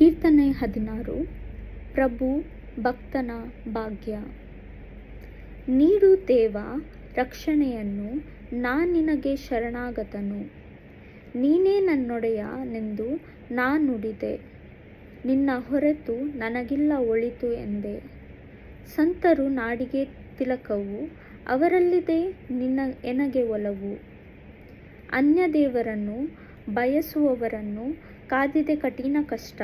ಕೀರ್ತನೆ ಹದಿನಾರು. ಪ್ರಭು ಭಕ್ತನ ಭಾಗ್ಯ. ನೀಡು ದೇವ ರಕ್ಷಣೆಯನ್ನು ನಾ ನಿನಗೆ ಶರಣಾಗತನು. ನೀನೇ ನನ್ನೊಡೆಯನೆಂದು ನಾ ನುಡಿದೆ. ನಿನ್ನ ಹೊರತು ನನಗಿಲ್ಲ ಒಳಿತು ಎಂದೆ. ಸಂತರು ನಾಡಿಗೆ ತಿಲಕವು, ಅವರಲ್ಲಿದೆ ನಿನ್ನ ಎನಗೆ ಒಲವು. ಅನ್ಯ ದೇವರನ್ನು ಬಯಸುವವರನ್ನು ಕಾದಿದೆ ಕಠಿಣ ಕಷ್ಟ.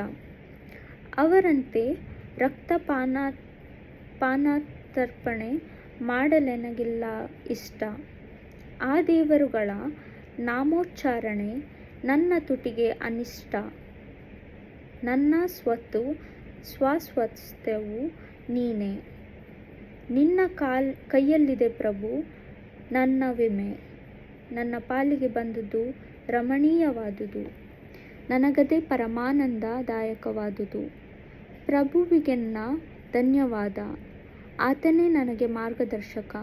ಅವರಂತೆ ರಕ್ತಪಾನ ಪಾನಾತರ್ಪಣೆ ಮಾಡಲೆನಗಿಲ್ಲ ಇಷ್ಟ. ಆ ದೇವರುಗಳ ನಾಮೋಚ್ಚಾರಣೆ ನನ್ನ ತುಟಿಗೆ ಅನಿಷ್ಟ. ನನ್ನ ಸ್ವತ್ತು, ಸ್ವಾಸ್ವತ್ಯವು ನೀನೇ. ನಿನ್ನ ಕಾಲ್, ಕೈಯಲ್ಲಿದೆ ಪ್ರಭು, ನನ್ನ ವಿಮೆ. ನನ್ನ ಪಾಲಿಗೆ ಬಂದುದು ರಮಣೀಯವಾದುದು. ನನಗದೇ ಪರಮಾನಂದದಾಯಕವಾದುದು. ಪ್ರಭುವಿಗೆನ್ನ ಧನ್ಯವಾದ. ಆತನೇ ನನಗೆ ಮಾರ್ಗದರ್ಶಕ.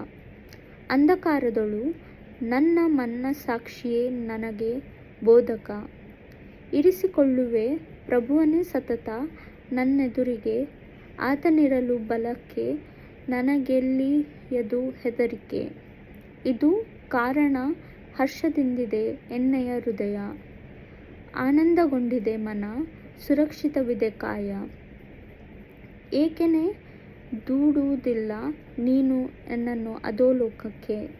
ಅಂಧಕಾರದೊಳು ನನ್ನ ಮನ್ನ ಸಾಕ್ಷಿಯೇ ನನಗೆ ಬೋಧಕ. ಇರಿಸಿಕೊಳ್ಳುವೆ ಪ್ರಭುವನೇ ಸತತ ನನ್ನೆದುರಿಗೆ. ಆತನಿರಲು ಬಲಕ್ಕೆ ನನಗೆಲ್ಲಿಯದು ಹೆದರಿಕೆ? ಇದು ಕಾರಣ ಹರ್ಷದಿಂದಿದೆ ಎನ್ನೆಯ ಹೃದಯ. ಆನಂದಗೊಂಡಿದೆ ಮನ, ಸುರಕ್ಷಿತವಿದೆ ಕಾಯ. ಏಕೆನೆ ದೂಡುವುದಿಲ್ಲ ನೀನು ನನ್ನನ್ನು ಅಧೋಲೋಕಕ್ಕೆ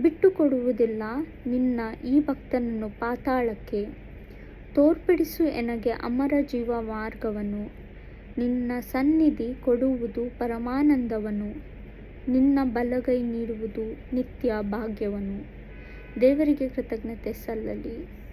ಬಿಟ್ಟುಕೊಡುವುದಿಲ್ಲ ನಿನ್ನ ಈ ಭಕ್ತನನ್ನು ಪಾತಾಳಕ್ಕೆ. ತೋರ್ಪಡಿಸು ಎನಗೆ ಅಮರ ಜೀವ ಮಾರ್ಗವನ್ನು ನಿನ್ನ ಸನ್ನಿಧಿ ಕೊಡುವುದು ಪರಮಾನಂದವನು, ನಿನ್ನ ಬಲಗೈ ನೀಡುವುದು ನಿತ್ಯ ಭಾಗ್ಯವನ್ನು ದೇವರಿಗೆ ಕೃತಜ್ಞತೆ ಸಲ್ಲಲಿ.